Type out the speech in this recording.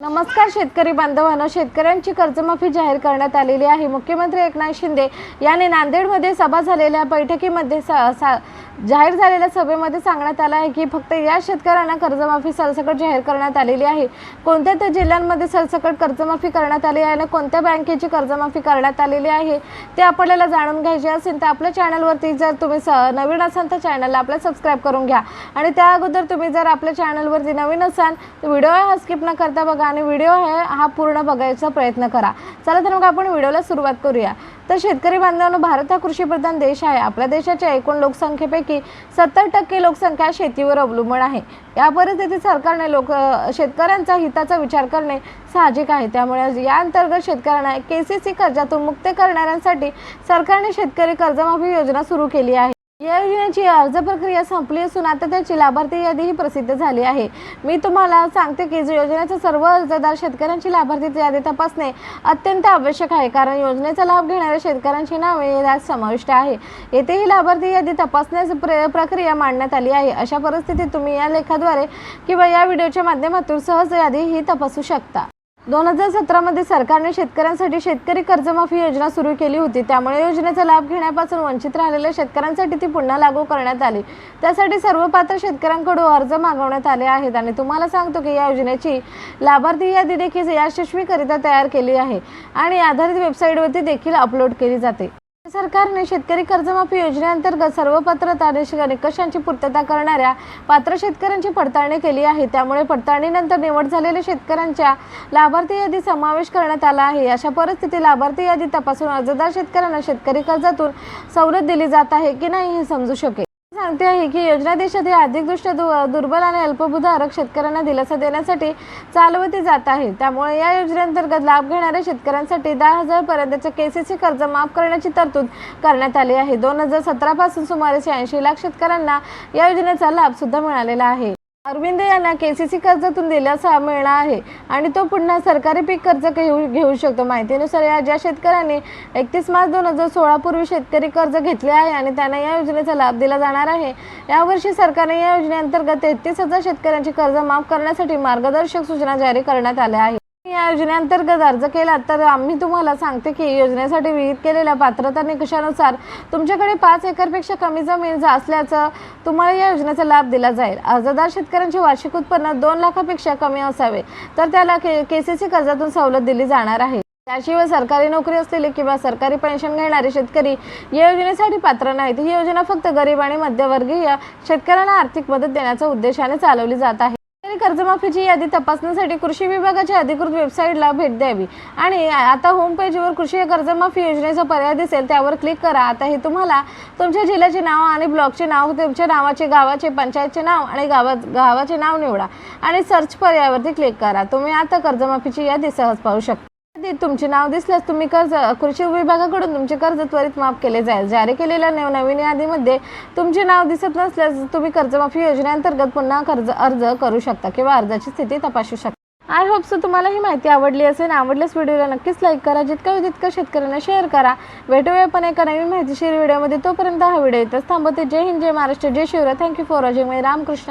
नमस्कार शेतकरी बांधवांनो शेतकऱ्यांची कर्जमाफी जाहीर करण्यात आलेली आहे. मुख्यमंत्री एकनाथ शिंदे यांनी नांदेडमध्ये सभा झालेल्या बैठकीमध्ये सा, सा, जाहीर झालेल्या सभेमध्ये सांगण्यात आलं आहे की फक्त या शेतकऱ्यांना कर्जमाफी सरसकट जाहीर करण्यात आलेली आहे. कोणत्या त्या जिल्ह्यांमध्ये सरसकट कर्जमाफी करण्यात आली आहे आणि कोणत्या बँकेची कर्जमाफी करण्यात आलेली आहे ते आपल्याला जाणून घ्यायचे असेल तर आपल्या चॅनलवरती जर तुम्ही स नवीन असाल तर चॅनलला आपल्या सबस्क्राईब करून घ्या. आणि त्या अगोदर तुम्ही जर आपल्या चॅनलवरती नवीन असाल तर व्हिडिओ हा स्किप न करता बघा आणि व्हिडिओ आहे हा पूर्ण बघायचा प्रयत्न करा. चला तर मग आपण व्हिडिओला सुरुवात करूया. तर शेतकरी बांधवांनो भारत हा कृषीप्रधान देश आहे. आपल्या देशाच्या एकूण लोकसंख्येपैकी सत्तर टक्के लोकसंख्या शेतीवर अवलंबून आहे. या परिस्थितीत सरकारने लोक शेतकऱ्यांचा हिताचा विचार करणे साहजिक आहे. त्यामुळे या अंतर्गत शेतकऱ्यांना के सी सी कर्जातून मुक्त करणाऱ्यांसाठी सरकारने शेतकरी कर्जमाफी योजना सुरू केली आहे. या योजनेची अर्ज प्रक्रिया संपली असून आता त्याची लाभार्थी यादीही प्रसिद्ध झाली आहे. मी तुम्हाला सांगते की योजनेचा सर्व अर्जदार शेतकऱ्यांची लाभार्थी यादी तपासणे अत्यंत आवश्यक आहे. कारण योजनेचा लाभ घेणाऱ्या शेतकऱ्यांची नावे यात समाविष्ट आहे. येथेही लाभार्थी यादी तपासण्याची प्र प्रक्रिया मांडण्यात आली आहे. अशा परिस्थितीत तुम्ही या लेखाद्वारे किंवा या व्हिडिओच्या माध्यमातून सहज यादी ही तपासू शकता. दोन हजार सतरामध्ये सरकारने शेतकऱ्यांसाठी शेतकरी कर्जमाफी योजना सुरू केली होती. त्यामुळे योजनेचा लाभ घेण्यापासून वंचित राहिलेल्या शेतकऱ्यांसाठी ती पुन्हा लागू करण्यात आली. त्यासाठी सर्व पात्र शेतकऱ्यांकडून अर्ज मागवण्यात आले आहेत आणि तुम्हाला सांगतो की या योजनेची लाभार्थी यादी देखील यशस्वीकरिता तयार केली आहे आणि आधारित वेबसाईटवरती देखील अपलोड केली जाते. सरकारने शेतकरी कर्जमाफी योजनेअंतर्गत सर्व पात्रता निकषांची पूर्तता करणाऱ्या पात्र शेतकऱ्यांची पडताळणी केली आहे. त्यामुळे पडताळणीनंतर निवड झालेल्या शेतकऱ्यांच्या लाभार्थी यादी समावेश करण्यात आला आहे. अशा परिस्थितीत लाभार्थी यादी तपासून अर्जदार शेतकऱ्यांना शेतकरी कर्जातून सवलत दिली जात आहे की नाही हे समजू शकेल. सांगते आहे की योजना देशातील आर्थिकदृष्ट्या दु- दुर्बल आणि अल्पभूधारक शेतकऱ्यांना दिलासा देण्यासाठी चालवली जात आहे. त्यामुळे या योजनेअंतर्गत लाभ घेणाऱ्या शेतकऱ्यांसाठी दहा हजार पर्यंतचे सी कर्ज माफ करण्याची तरतूद करण्यात आली आहे. दोन हजार सतरापासून सुमारे शहाऐंशी लाख शेतकऱ्यांना या योजनेचा लाभसुद्धा मिळालेला आहे. अरविंद यांना केसीसी कर्जातून दिलासा मिळणार आहे आणि तो पुन्हा सरकारी पीक कर्ज घेऊ घेऊ शकतो. माहितीनुसार या ज्या शेतकऱ्यांनी एकतीस मार्च दोन हजार सोळापूर्वी शेतकरी कर्ज घेतले आहे आणि त्यांना या योजनेचा लाभ दिला जाणार आहे. यावर्षी सरकारने या योजनेअंतर्गत तेहतीस हजार शेतकऱ्यांची कर्ज माफ करण्यासाठी मार्गदर्शक सूचना जारी करण्यात आल्या आहेत. या योजनेअंतर्गत अर्ज केला तर आम्ही तुम्हाला सांगते की योजनेसाठी विहित केलेल्या पात्रता निकषानुसार तुमच्याकडे पाच एकरपेक्षा कमी जमीन असल्याचं तुम्हाला या योजनेचा लाभ दिला जाईल. अर्जदार शेतकऱ्यांचे वार्षिक उत्पन्न दोन लाखापेक्षा कमी असावे तर त्याला के केसीसी कर्जातून सवलत दिली जाणार आहे. त्याशिवाय सरकारी नोकरी असलेले किंवा सरकारी पेन्शन घेणारे शेतकरी या योजनेसाठी पात्र नाहीत. ही योजना फक्त गरीब आणि मध्यवर्गीय शेतकऱ्यांना आर्थिक मदत देण्याच्या उद्देशाने चालवली जात आहे. शेतकरी कर्जमाफीची यादी तपासण्यासाठी कृषी विभागाच्या अधिकृत वेबसाईटला भेट द्यावी. आणि आता होम पेजवर कृषी कर्जमाफी योजनेचा पर्याय दिसेल त्यावर क्लिक करा. आता हे तुम्हाला तुमच्या जिल्ह्याचे नाव आणि ब्लॉकचे नाव तुमच्या नावाचे गावाचे पंचायतचे नाव आणि गावा गावाचे नाव निवडा आणि सर्च पर्यायावरती क्लिक करा. तुम्ही आता कर्जमाफीची यादी सहज पाहू शकता. तुमचे नाव दिसल्यास तुम्ही कर्ज कृषी विभागाकडून तुमचे कर्ज त्वरित माफ केले जाईल. जारी केलेल्या नवनवीन यादीमध्ये तुमचे नाव दिसत नसल्यास तुम्ही कर्जमाफी योजनेअंतर्गत पुन्हा कर्ज अर्ज करू शकता किंवा अर्जाची स्थिती तपासू शकता. आय होप सो तुम्हाला ही माहिती आवडली असेल. आवडल्यास व्हिडिओला नक्कीच लाईक करा. जितका होईल तितकं शेतकऱ्यांना शेअर करा. भेटूया पण एका नवीन माहितीशीर व्हिडिओमध्ये. तोपर्यंत हा व्हिडिओ इथंच थांबवते. जय हिंद जय महाराष्ट्र जय शिवरा thank you for watching Ramakrishna.